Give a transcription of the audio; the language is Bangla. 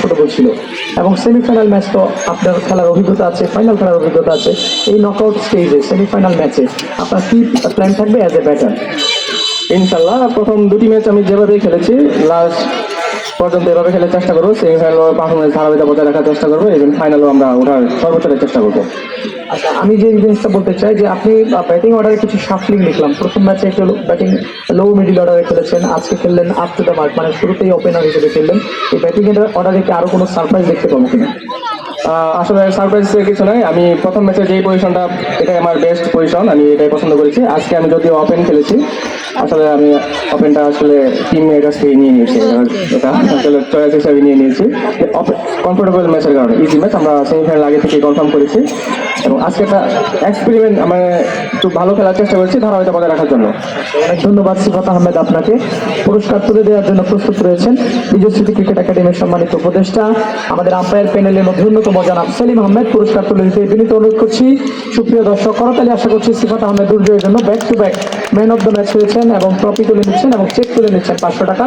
কমফোর্টেবল ছিল। এবং সেমিফাইনাল ম্যাচ তো আপনার খেলার অভিজ্ঞতা আছে ফাইনাল খেলার অভিজ্ঞতা আছে। এই নকআউট স্টেজে সেমিফাইনাল ম্যাচে আপনার কি প্ল্যান থাকবে অ্যাজ এ ব্যাটার ইনশাল্লাহ প্রথম দুটি ম্যাচ আমি যেভাবেই খেলেছি লাস্ট পর্যন্ত এভাবে খেলার চেষ্টা করব সেমিফাইনাল পারফরমেন্স ধারাবাহিক বজায় রাখার চেষ্টা করব, এবং ফাইনালও আমরা ওঠার সর্বোচ্চ চেষ্টা করব। আচ্ছা আমি যে জিনিসটা বলতে চাই যে আপনি ব্যাটিং অর্ডারে কিছু শাফলিং দেখলাম। প্রথম ম্যাচে একটু ব্যাটিং লো মিডিল অর্ডারে খেলেছেন, আজকে খেললেন আপ টু দ্য মার্ক মানে শুরুতেই ওপেনার হিসেবে খেললেন। এই ব্যাটিং অর্ডারে কি আরও কোনো সারপ্রাইজ দেখতে পাবো কিনা? আসলে সারপ্রাইজ কিছু নয় আমি প্রথম ম্যাচে যেই পজিশনটা এটাই আমার বেস্ট পজিশন আমি এটাই পছন্দ করেছি। আজকে আমি যদিও ওপেন খেলেছি আসলে আমি ওপেনটা আসলে টিম এর কাছ থেকে নিয়ে নিয়েছি। এটা আসলে চয়েস হিসাবে নিয়ে নিয়েছি। কমফোর্টেবল ম্যাচের কারণে ইজি ম্যাচ আমরা সেমিফাইনাল আগে থেকে কনফার্ম করেছি। এবং আজকে একটা এক্সপেরিমেন্ট মানে একটু ভালো খেলার চেষ্টা করেছি ধারাবাহিকতা বজায় রাখার জন্য। অনেক ধন্যবাদ সিফাত আহমেদ আপনাকে। পুরস্কার তুলে দেওয়ার জন্য প্রস্তুত রয়েছেন বিজয় স্মৃতি ক্রিকেট একাডেমির সম্মানিত উপদেষ্টা। আমাদের আম্পায়ার প্যানেলের মধ্যে অন্যতম জনাব সেলিম আহমেদ পুরস্কার তুলে দিতে বিনীত অনুরোধ করছি। সুপ্রিয় দর্শক, করতালি আশা করছি সিফাত আহমেদ দুর্জয়ের জন্য back to back man of the match হয়েছেন এবং ট্রফি তুলে নিচ্ছেন এবং চেক তুলে নিচ্ছেন পাঁচশো টাকা।